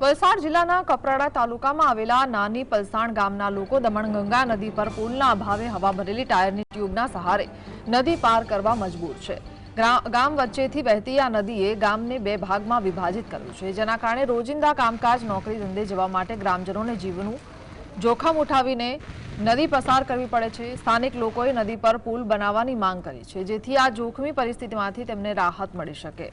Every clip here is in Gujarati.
વલસાડ જિલ્લાના કપરાડા તાલુકામાં આવેલા નાની પલસાણ ગામના લોકો દમણગંગા નદી પર પુલના અભાવે હવા ભરેલી ટાયરની ટ્યુબના સહારે નદી પાર કરવા મજબૂર છે. ગામ વચ્ચેથી વહેતી આ નદીએ ગામને બે ભાગમાં વિભાજિત કર્યું છે, જેના કારણે રોજિંદા કામકાજ, નોકરી, ધંધે જવા માટે ગ્રામજનોને જીવનું જોખમ ઉઠાવીને નદી પસાર કરવી પડે છે. સ્થાનિક લોકોએ નદી પર પુલ બનાવવાની માંગ કરી છે, જેથી આ જોખમી પરિસ્થિતિમાંથી તેમને રાહત મળી શકે.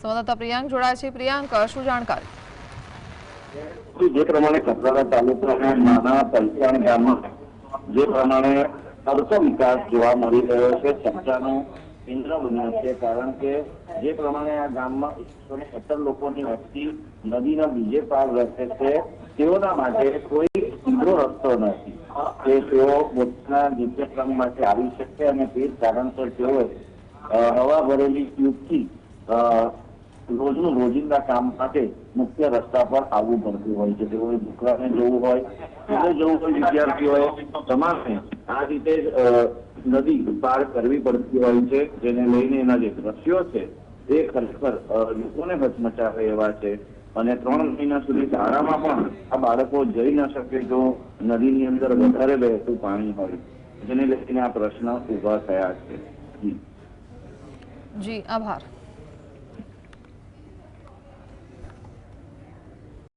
સંવાદદાતા પ્રિયાંક જોડાય છે. પ્રિયાંક, શું જાણકારી? જે પ્રમાણે કપરાડા તાલુકાના નાના પલસાણ ગામમાં જે પ્રમાણે અર્થ વિકાસ જોવા મળી રહ્યો છે, ચર્ચાનું કેન્દ્ર બન્યું છે. કારણ કે જે પ્રમાણે આ ગામમાં એકસો ને સત્તર લોકોની વસ્તી નદીના બીજે પાર રહે છે, તેઓના માટે કોઈ સીધો રસ્તો નથી. કે તેઓ પોતાના નિત્યક્રમ માટે આવી શકે અને તે જ કારણસર તેઓએ હવા ભરેલી ટ્યુબથી રોજનું રોજિંદા કામ માટે મુખ્ય રસ્તા પર આવવું પડતું હોય છે. તેઓએ દુકાને જવું હોય સ્કૂલે જવું હોય, વિદ્યાર્થીઓએ તમામે આ રીતે નદી પાર કરવી પડતી હોય છે, જેને લઈને એના જે દ્રશ્યો છે, એ ખરેખર લોકોને હચમચાવે એવા છે. અને ત્રણ મહિના સુધી શાળામાં પણ આ બાળકો જઈ ન શકે જો નદીની અંદર વધારે વહેતું પાણી હોય. જેને લઈને આ પ્રશ્ન ઊભા થયા છે. જી, આભાર.